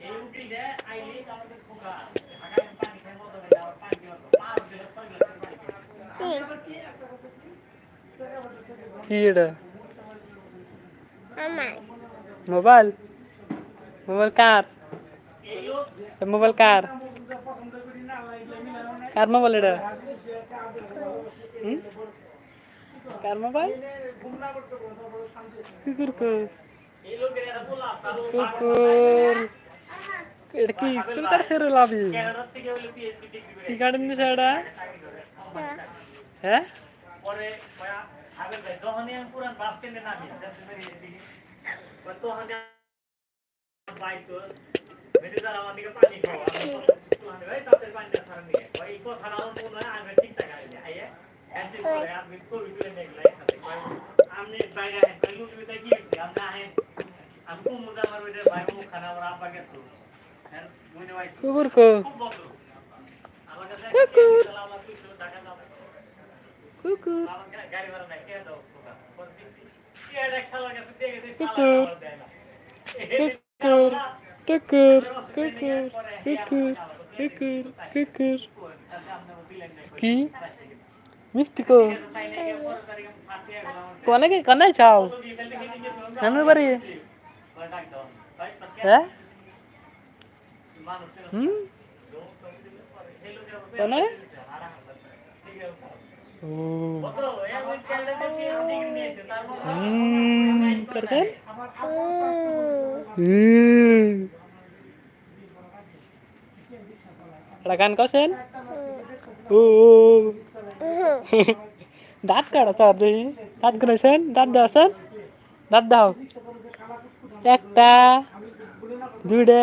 হ্যাঁ গোলা গরু গোলা হুম, গোলা গোলা টাটা- টাটা রয়েছেন একটা টাটা রয়েছেন এবার হাই দাও কাই কি কি এটা মোবাইল? মোবাইল কার? মোবাইল কার? কার মোবাইল এটা? কার মোবাইল? কুকুর। কুকুর। এটা কি কুকুর কার ফেরে লাভি কি কাটেন দিছে এটা হ্যাঁ পরে আমি বাইরে কোন মুদা আমার ভাই মুখ খানা আমার আব্বা গেছে হ্যাঁ বুঝতে পারছি কুকুর কো খুব ভদ্র আমার কাছে আমার কিছু টাকা দাও কুকুর আমার গাড়ি ভাড়া নাই কে দাও খোকা পর দিছি কে এটা খেলা গেছে দেখে দিছি কুকুর। কুকুর কুকুর কুকুর কুকুর কুকুর কুকুর কি মিষ্টি কো কোনে কি কোনে চাও নানুর বাড়ি হ্যাঁ হুম কোনে গান কছেন ও দাঁত কাটা তো আপনি। দাঁত করেছেন দাঁত দেওয়াছেন দাঁত দাও। একটা, দুইটা।